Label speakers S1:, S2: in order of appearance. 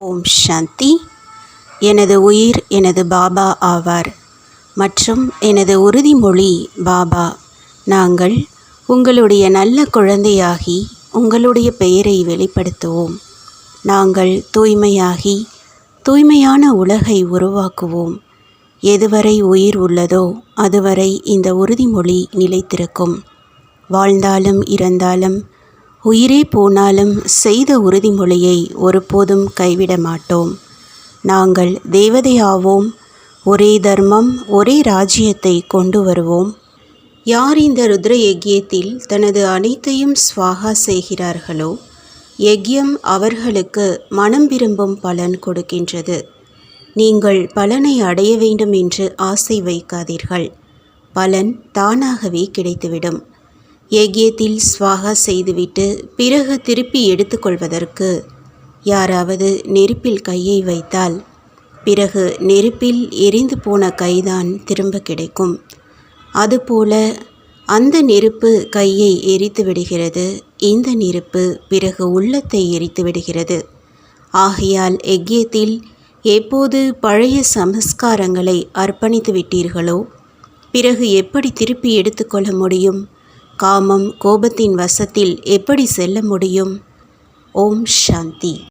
S1: ஓம் சாந்தி. எனது உயிர் எனது பாபா ஆவார். மற்றும் எனது உறுதிமொழி பாபா. நாங்கள் உங்களுடைய நல்ல குழந்தையாகி உங்களுடைய பெயரை வெளிப்படுத்துவோம். நாங்கள் தூய்மையாகி தூய்மையான உலகை உருவாக்குவோம். எதுவரை உயிர் உள்ளதோ அதுவரை இந்த உறுதிமொழி நிலைத்திருக்கும். வாழ்ந்தாலும் இறந்தாலும் உயிரே போனாலும் செய்த உறுதிமொழியை ஒருபோதும் கைவிட மாட்டோம். நாங்கள் தேவதையாவோம். ஒரே தர்மம் ஒரே ராஜ்யத்தை கொண்டு வருவோம். யார் இந்த ருத்ர யஜ்யத்தில் தனது அனைத்தையும் ஸ்வாகா செய்கிறார்களோ யஜ்யம் அவர்களுக்கு மனம் விரும்பும் பலன் கொடுக்கின்றது. நீங்கள் பலனை அடைய வேண்டும் என்று ஆசை வைக்காதீர்கள். பலன் தானாகவே கிடைத்துவிடும். யஜ்யத்தில் ஸ்வாகா செய்துவிட்டு பிறகு திருப்பி எடுத்துக்கொள்வதற்கு யாராவது நெருப்பில் கையை வைத்தால் பிறகு நெருப்பில் எரிந்து போன கைதான் திரும்ப கிடைக்கும். அதுபோல அந்த நெருப்பு கையை எரித்து விடுகிறது இந்த நெருப்பு பிறகு உள்ளத்தை எரித்து விடுகிறது. ஆகையால் யஜ்யத்தில் எப்போது பழைய சமஸ்காரங்களை அர்ப்பணித்து விட்டீர்களோ பிறகு எப்படி திருப்பி எடுத்துக்கொள்ள முடியும்? காமம் கோபத்தின் வசத்தில் எப்படி செல்ல முடியும்? ஓம் சாந்தி.